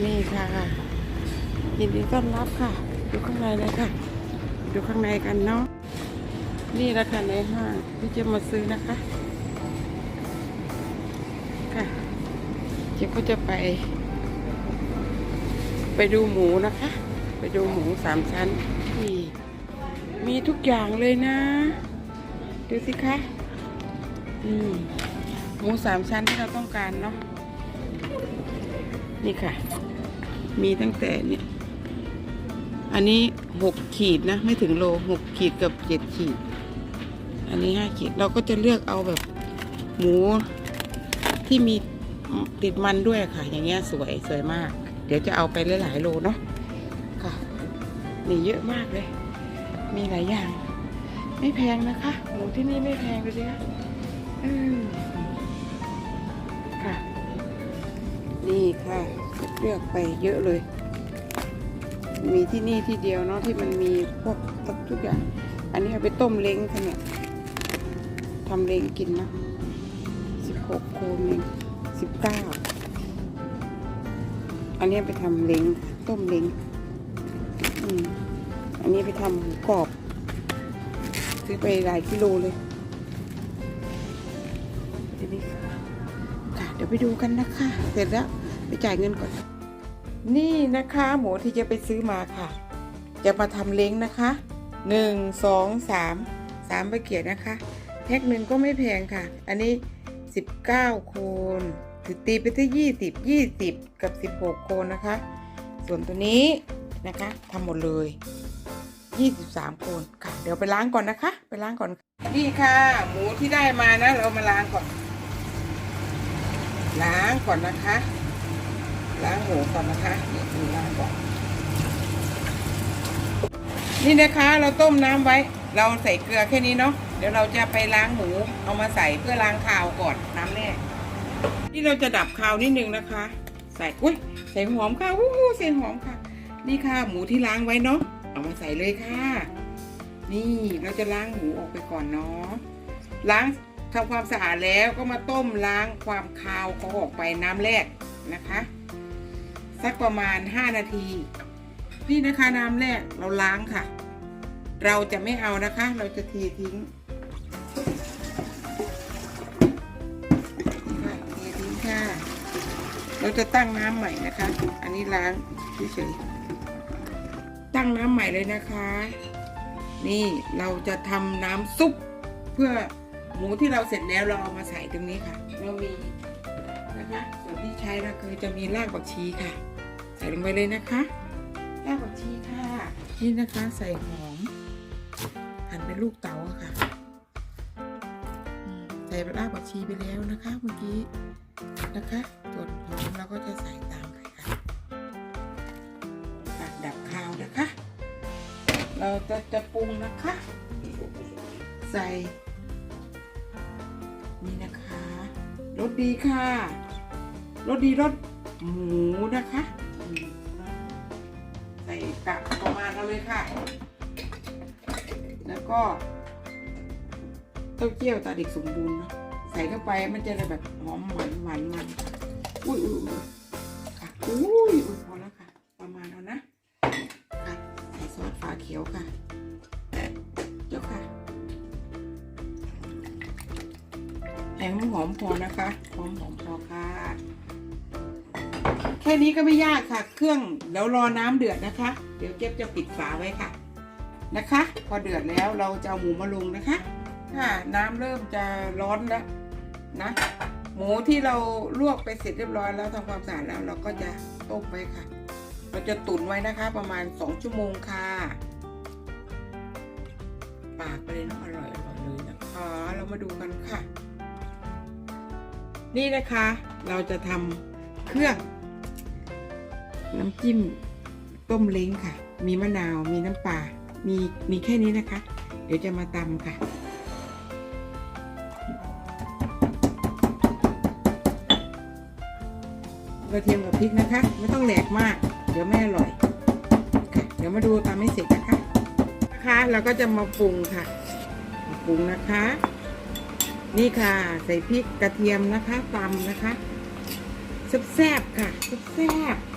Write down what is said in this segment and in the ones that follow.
นี่ค่ะยินดีต้อนรับค่ะ ดูข้างในเลยค่ะ ดูข้างในกันเนาะนี่แหละค่ะในห้างที่จะมาซื้อนะคะค่ะเจ๊ก็จะไป ไปดูหมูนะคะ ไปดูหมูสามชั้นที่มีทุกอย่างเลยนะ ดูสิคะอืมหมูสามชั้นที่เราต้องการเนาะนี่ค่ะ มีตั้งแต่เนี่ย อันนี้หกขีดนะ ไม่ถึงโลหกขีดกับเจ็ดขีด อันนี้ห้าขีดเราก็จะเลือกเอาแบบหมูที่มีติดมันด้วยค่ะ อย่างเงี้ยสวยสวยมาก เดี๋ยวจะเอาไปหลายๆโลเนาะค่ะนี่เยอะมากเลย มีหลายอย่าง ไม่แพงนะคะหมูที่นี่ไม่แพงเลยสิคะอืมค่ะ นี่ค่ะ เลือกไปเยอะเลย มีที่นี่ที่เดียวเนาะที่มันมีพวกทุกอย่าง อันนี้เอาไปต้มเล้งค่ะเนี่ยทำเล้งกินนะสิบหกโคมเองสิบเก้าอันนี้ไปทำเล้งต้มเล้งอืมอันนี้ไปทำหมูกรอบซื้อไปหลายกิโลเลยเดี๋ยวนี้ค่ะเดี๋ยวไปดูกันนะคะ เสร็จแล้ว ไปจ่ายเงินก่อน นี่นะคะหมูที่จะไปซื้อมาค่ะ จะมาทำเล้งนะคะหนึ่งสองสามสามใบเกียรนะคะแพ็คหนึ่งก็ไม่แพงค่ะ อันนี้สิบเก้าโคนถือตีไปที่ยี่สิบยี่สิบกับสิบหกโคนนะคะ ส่วนตัวนี้นะคะทำหมดเลยยี่สิบสามโคนค่ะ เดี๋ยวไปล้างก่อนนะคะ ไปล้างก่อน นี่ค่ะ หมูที่ได้มานะ เรามาล้างก่อน ล้างก่อนนะคะ ล้างหมูก่อนนะคะนี่ดูล้างก่อนนี่นะคะเราต้มน้ำไว้ เราใส่เกลือแค่นี้เนาะเดี๋ยวเราจะไปล้างหมูเอามาใส่เพื่อล้างคาวก่อนน้ำแรกนี่เราจะดับคาวนิดนึงนะคะ ใส่อุ้ยใส่หอมค่ะวู้ฮู้ใส่หอมค่ะ นี่ค่ะหมูที่ล้างไว้เนาะเอามาใส่เลยค่ะ นี่เราจะล้างหมูออกไปก่อนเนาะล้างทำความสะอาดแล้วก็มาต้มล้างความคาวเขาออกไปน้ำแรกนะคะ สักประมาณ 5 นาที นี่นะคะน้ำแรกเราล้างค่ะ เราจะไม่เอานะคะ เราจะเททิ้งเททิ้งค่ะ เราจะตั้งน้ำใหม่นะคะ อันนี้ล้างเฉยๆตั้งน้ำใหม่เลยนะคะ นี่เราจะทำน้ำซุปเพื่อหมูที่เราเสร็จแล้วเราเอามาใส่ตรงนี้ค่ะ เรามีนะคะส่วนที่ใช้ก็คือจะมีรากผักชีค่ะ ส่ลงไปเลยนะคะรากผักชีค่ะ นี่นะคะใส่หอมหั่นเป็นลูกเต๋าอะค่ะอืมใส่รากผักชีไปแล้วนะคะเมื่อกี้นะคะส่วนหอมเราก็จะใส่ตามไปค่ะค่ะดับคาวนะคะ เราจะจะปรุงนะคะ ใส่นี่นะคะรสดีค่ะรสดีรสหมูนะคะอืมใส่ กะประมาณเอาเลยค่ะ แล้วก็เต้าเจี้ยวตาเด็กสมบูรณ์นะใส่เข้าไปมันจะได้แบบหอมหวานหวานมันอุ้ยอุ้ยค่ะอุ้ยอุ้ยพอแล้วค่ะ ประมาณเอานะค่ะใส่ซอสฝาเขียวค่ะเจ้าค่ะแห้หอมพอนะคะหอมหอมพอค่ะ แค่นี้ก็ไม่ยากค่ะ เครื่องเดี๋ยวรอน้ำเดือดนะคะ เดี๋ยวเจ๊บจะปิดฝาไว้ค่ะนะคะ พอเดือดแล้วเราจะเอาหมูมาลงนะคะค่ะน้ำเริ่มจะร้อนแล้วนะ หมูที่เราลวกไปเสร็จเรียบร้อยแล้วทำความสะอาดแล้วเราก็จะต้มไว้ค่ะ เราจะตุ๋นไว้นะคะประมาณ 2 ชั่วโมงค่ะ ปากไปเลยนาะอร่อยอร่อยเลยนะคะเรามาดูกันค่ะ นี่นะคะเราจะทำเครื่อง น้ำจิ้มต้มเล้งค่ะ มีมะนาว มีน้ำปลา มีมีแค่นี้นะคะ เดี๋ยวจะมาตำค่ะ กระเทียมกับพริกนะคะ ไม่ต้องแหลกมาก เดี๋ยวไม่อร่อยค่ะเดี๋ยวมาดูตำให้เสร็จนะคะนะคะเราก็จะมาปรุงค่ะมาปรุงนะคะ นี่ค่ะ ใส่พริกกระเทียมนะคะตำนะคะแซ่บๆค่ะแซ่บๆ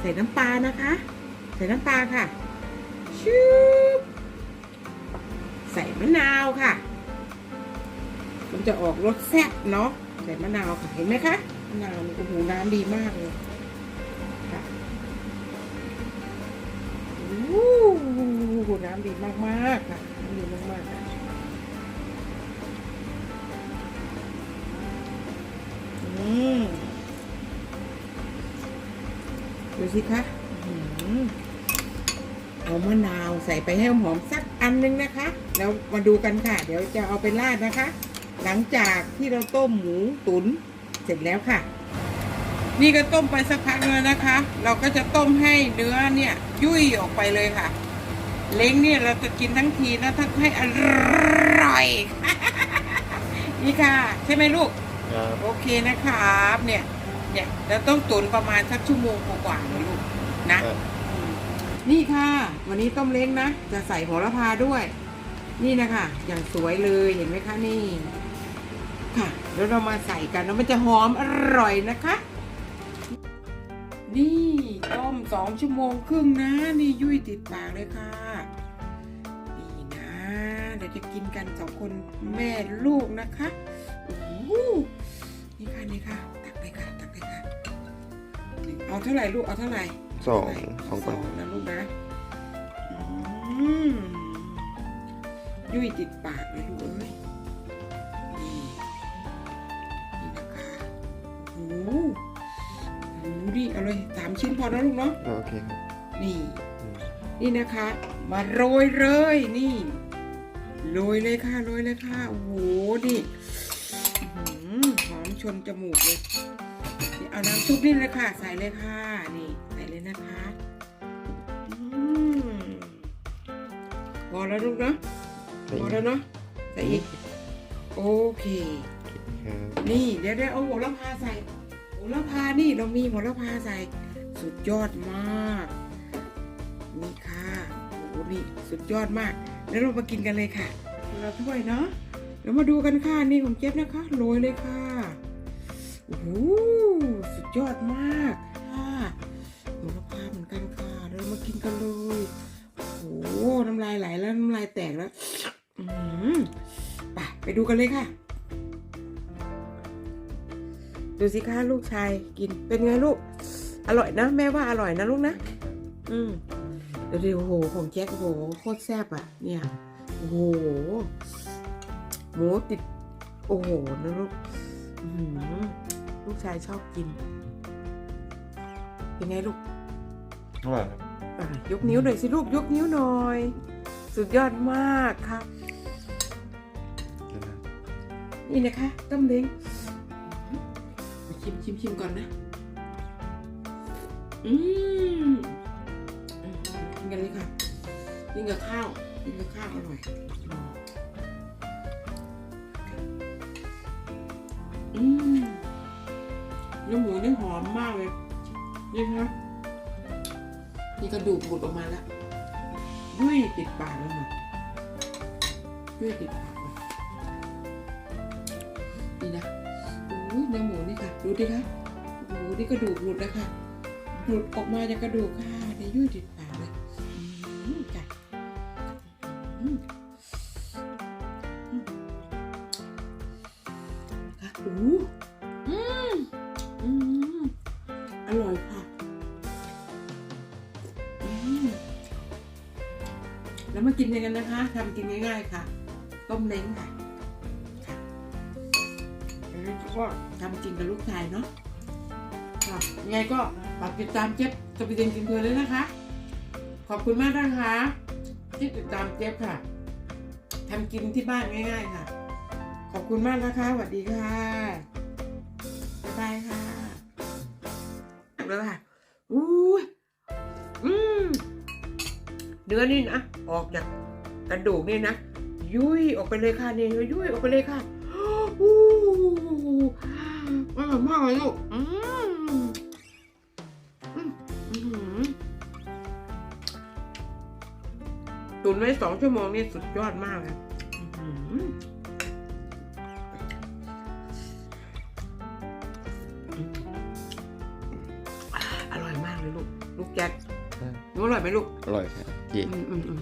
ใส่น้ำปลานะคะ ใส่น้ำปลาค่ะชูบใส่มะนาวค่ะ มันจะออกรสแซ่บเนาะใส่มะนาวค่ะเห็นไหมคะมะนาวนี่โอ้โหน้ำดีมากเลยค่ะโอ้โหน้ำดีมากๆค่ะน้ำดีมากๆค่ะ ดูสิคะอื้อหือเอามะนาวใส่ไปให้หอมๆสักอันนึงนะคะ แล้วมาดูกันค่ะ เดี๋ยวจะเอาไปราดนะคะ หลังจากที่เราต้มหมูตุ๋นเสร็จแล้วค่ะ นี่ก็ต้มไปสักพักแล้วนะคะ เราก็จะต้มให้เนื้อเนี่ย ยุ่ยออกไปเลยค่ะ เล้งเนี่ยเราจะกินทั้งทีนะทั้งให้อร่อยนี่ค่ะ ใช่ไหมลูกครับโอเคนะครับเนี่ย เนี่ยเราต้องตุ๋นประมาณสักชั่วโมงกว่าๆนะลูกนะครับนี่ค่ะ วันนี้ต้มเล้งนะ จะใส่โหระพาด้วย นี่นะคะ อย่างสวยเลยเห็นไหมคะนี่ ค่ะแล้วเรามาใส่กันแล้วมันจะหอมอร่อยนะคะ นี่ต้มสองชั่วโมงครึ่งนะ นี่ยุ่ยติดปากเลยค่ะนี่นะเดี๋ยวจะกินกันสองคนแม่ลูกนะคะโอ้โห นี่ค่ะนี่ค่ะตักเลยค่ะตักเลยค่ะเอาเท่าไหร่ลูกเอาเท่าไหร่สองสสอองงคคนนนะลูกนะอืมยุ่ยติดปากเลยลูกเอ้ยนี่นี่นะคะโอ้โหโอ้โหนี่เอาเลยสามชิ้นพอนะลูกเนาะโอเคครับนี่อืมนี่นะคะ มาโรยเลยนี่โรยเลยค่ะโรยเลยค่ะโอ้โหนี่อื้อหือหอม ชนจมูกเลยนี่เอาน้ำซุปนี่เลยค่ะ ใส่เลยค่ะ นี่ใส่เลยนะคะอืมพอแล้วลูกเนาะพอแล้วเนาะใส่อีก โอเคครับนี่เดี๋ยวได้เอาโหระพาใส่โหระพานี่เรามีโหระพาใส่ สุดยอดมากนี่ค่ะโอ้โหนี่สุดยอดมาก แล้วเรามากินกันเลยค่ะเราถ้วยเนาะแล้วมาดูกันค่ะนี่ของเจ๊บนะคะโรยเลยค่ะ โอ้โหสุดยอดมากค่ะโหระพาเหมือนกันค่ะเรามากินกันเลยโอ้โหน้ำลายไหลแล้วน้ำลายแตกแล้วอืมไปไปดูกันเลยค่ะ ดูสิคะลูกชายกินเป็นไงลูก อร่อยนะ แม่ว่าอร่อยนะลูกนะ อืมเดี๋ยวโอ้โหของแจ็คโอ้โหโคตรแซ่บอะ เนี่ยโอ้โหหมูติด โอ้โหนะลูกอื้อหือ ลูกชายชอบกิน เป็นไงลูกอร่อยครับอะยกนิ้วหน่อยสิลูกยกนิ้วหน่อย สุดยอดมากครับ เดี๋ยวนะนี่นะคะต้มเล้งมาชิมชิมชิมก่อนนะ อืมอืมกินกันเลยค่ะกินกับข้าวกินกับข้าวอร่อย อืม เนื้อหมูนี่หอมมากเลย นี่ครับนี่กระดูกหลุดออกมาแล้วยุ่ยติดปากแล้วนะยุ่ยติดปากเลยนี่นะโอ้ยเนื้อหมูนี่ค่ะ ดูดิคะโอ้โหนี่กระดูกหลุดแล้วค่ะหลุดออกมาจากกระดูกค่ะในยุ่ยติด ร่อยค่ะอืมแล้วมากินกันนะคะทำกินง่ายๆค่ะ ต้มเล้งค่ะอันนี้ก็ทำกินกับลูกชายเนาะค่ะยังไงก็ฝากติดตามเจ็บจะไปเรียนกินเพลินเลยนะคะ ขอบคุณมากนะคะที่ติดตามเจ็บค่ะทำกินที่บ้านง่าย ๆ ค่ะ ขอบคุณมากนะคะสวัสดีค่ะ แล้วค่ะอู้อืมเนื้อนี่นะออกจากกระดูกนี่นะยุ่ยออกไปเลยค่ะเนี่ยยุ่ยออกไปเลยค่ะอู้อร่อยมากเลยลูกอืมตุนไว้สองชั่วโมงนี่สุดยอดมากเล เลยลูก ลูกจัดได้รู้อร่อยไหมลูก อร่อยครับจีอืมอืมอืม